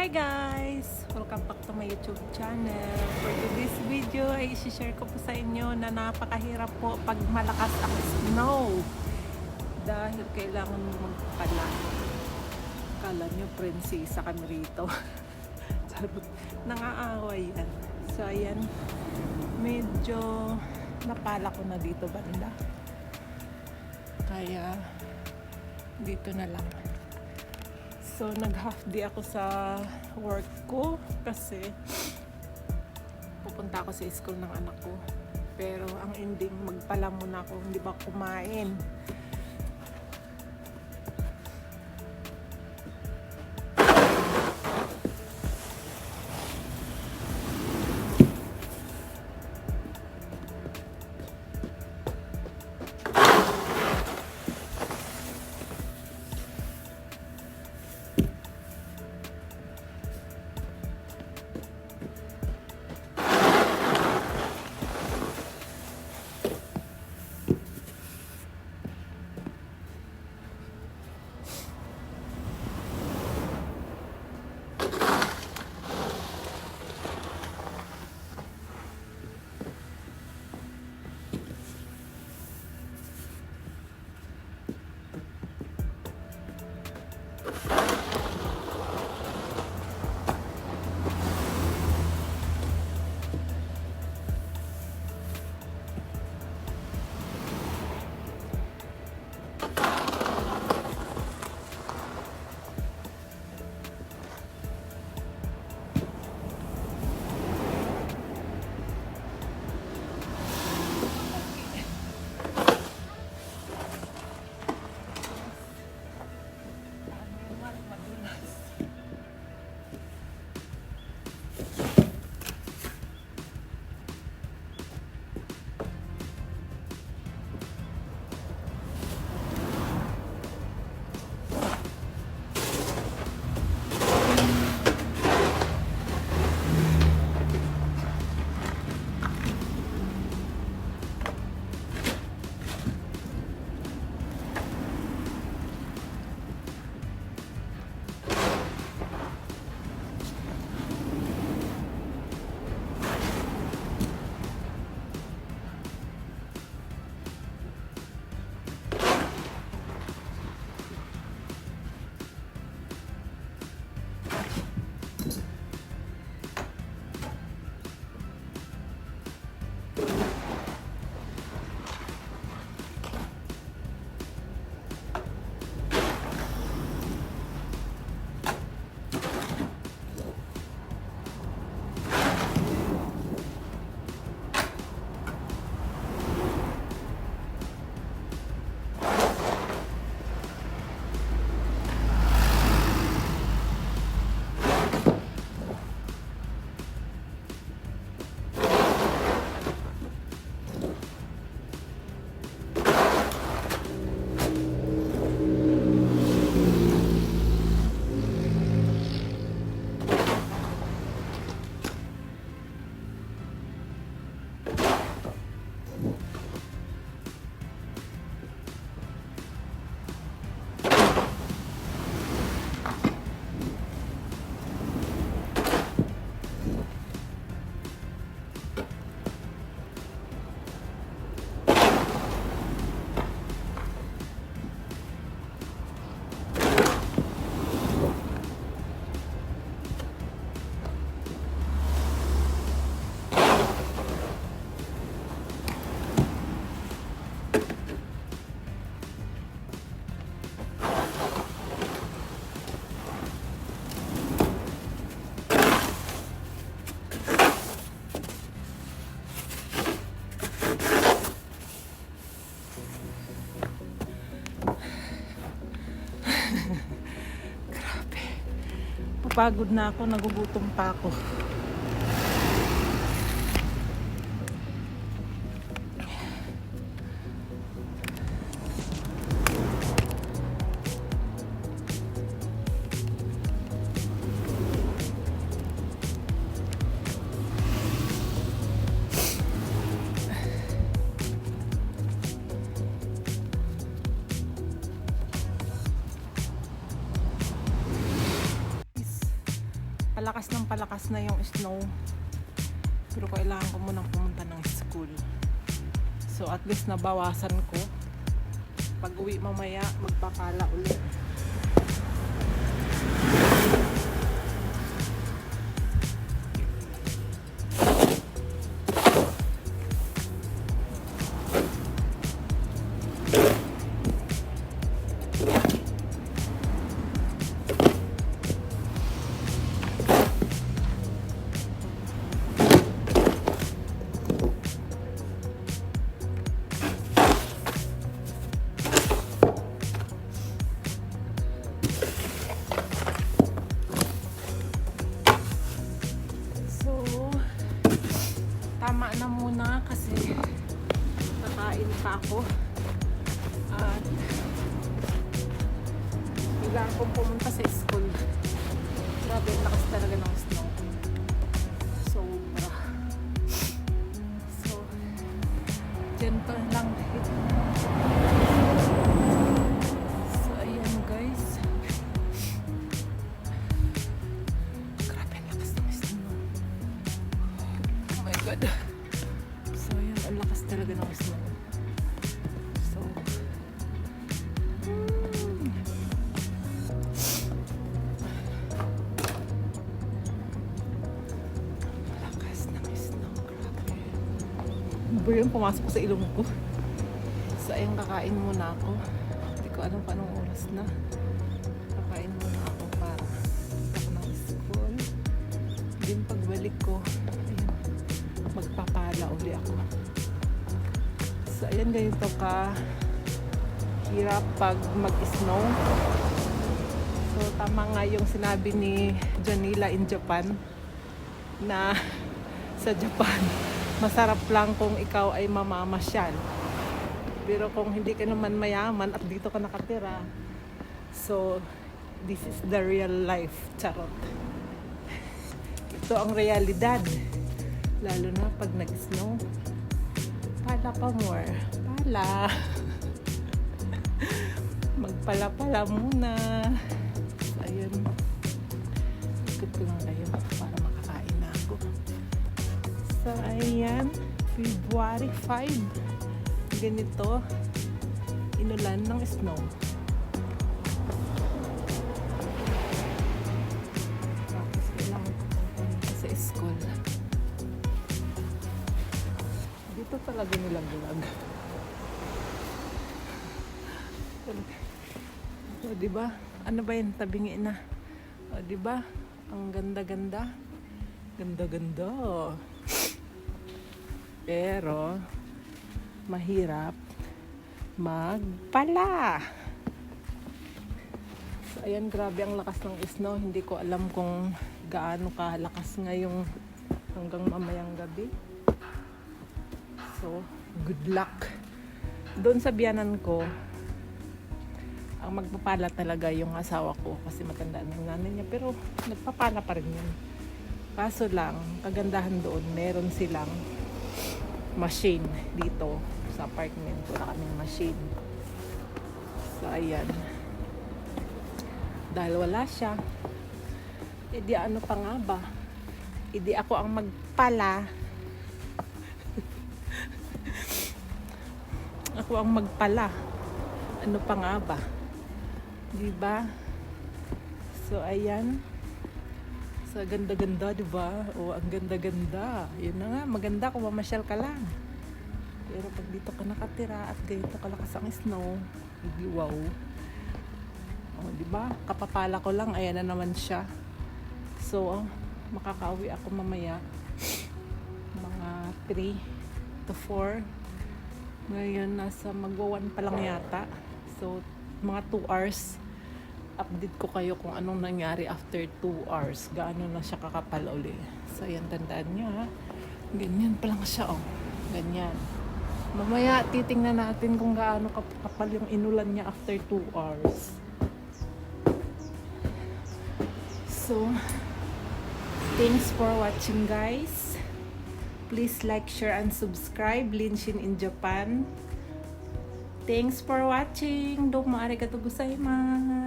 Hi guys! Welcome back to my YouTube channel. For today's video ay isi-share ko po sa inyo na napakahirap po pag malakas ang snow. Dahil kailangan magpala. Kala nyo prinsesa kami rito. Nangaaway yan. So ayan, medyo napala ko na dito banda. Kaya dito na lang. So, nag-half day ako sa work ko kasi pupunta ako sa school ng anak ko. Pero ang ending, magpala muna ako, hindi ba kumain. Papagod na ako, nagugutom pa ako. Palakas ng palakas na yung snow. Pero kailangan ko munang pumunta ng school. So at least nabawasan ko. Pag uwi mamaya, magpapala ulit. Kailangan kong pumunta sa school. Grabe, lakas talaga ng snow. Sobra. So, pa lang. So, ayan guys. Grabe, lakas ng snow. Oh my God. Ano ba yun? Pumasok sa ilong ko. So, ayun, kakain muna ako. Hindi ko alam pa anong oras na. Kakain muna ako para ng school. Din pagbalik ko, ayun, magpapala uli ako. So, ayan ganito ka hirap pag mag-snow. So, tama nga yung sinabi ni Janila in Japan na sa Japan, masarap lang kung ikaw ay mamamasyal. Pero kung hindi ka naman mayaman at dito ka nakatira, so, this is the real life. Charot. Ito ang realidad. Lalo na pag nag-snow. Pala pa more. Pala. Magpala-pala muna. So, ayan. February 5. Ganito. Inulan ng snow. Sa school. Dito talaga nilag-lag. O, di ba? Ano ba yun? Tabingi na. O, di ba? Ang ganda-ganda. Ganda-ganda. Pero, mahirap magpala. So, ayan, grabe ang lakas ng snow. Hindi ko alam kung gaano kalakas ngayong hanggang mamayang gabi. So, good luck. Doon sa biyanan ko, ang magpapala talaga yung asawa ko kasi matanda yung nanay niya. Pero nagpapala pa rin yun. Kaso lang, kagandahan doon, meron silang machine dito sa apartment. Wala kaming machine. So, ayan. Dahil wala siya, edi ano pa nga ba? Edi ako ang magpala. ako ang magpala. Ano pa nga ba? Di ba? So, ayan. So, ganda-ganda, di ba? O, ang ganda-ganda. Yun na nga, maganda kung mamasyal ka lang. Pero pag dito ka nakatira at ganito kalakas ang snow, hindi wow. O, di ba? Kapapala ko lang, ayan na naman siya. So, makakauwi ako mamaya. Mga 3 to 4. Ngayon, nasa magwawan pa lang yata. So, mga 2 hours update ko kayo kung anong nangyari after 2 hours. Gaano na siya kakapal uli. So, ayan, tandaan nyo ha. Ganyan pa lang siya, oh. Ganyan. Mamaya, titingnan natin kung gaano kap- kapal yung inulan niya after 2 hours. So, thanks for watching, guys. Please like, share, and subscribe. Linshin in Japan. Thanks for watching. Domo arigatou gozaimasu.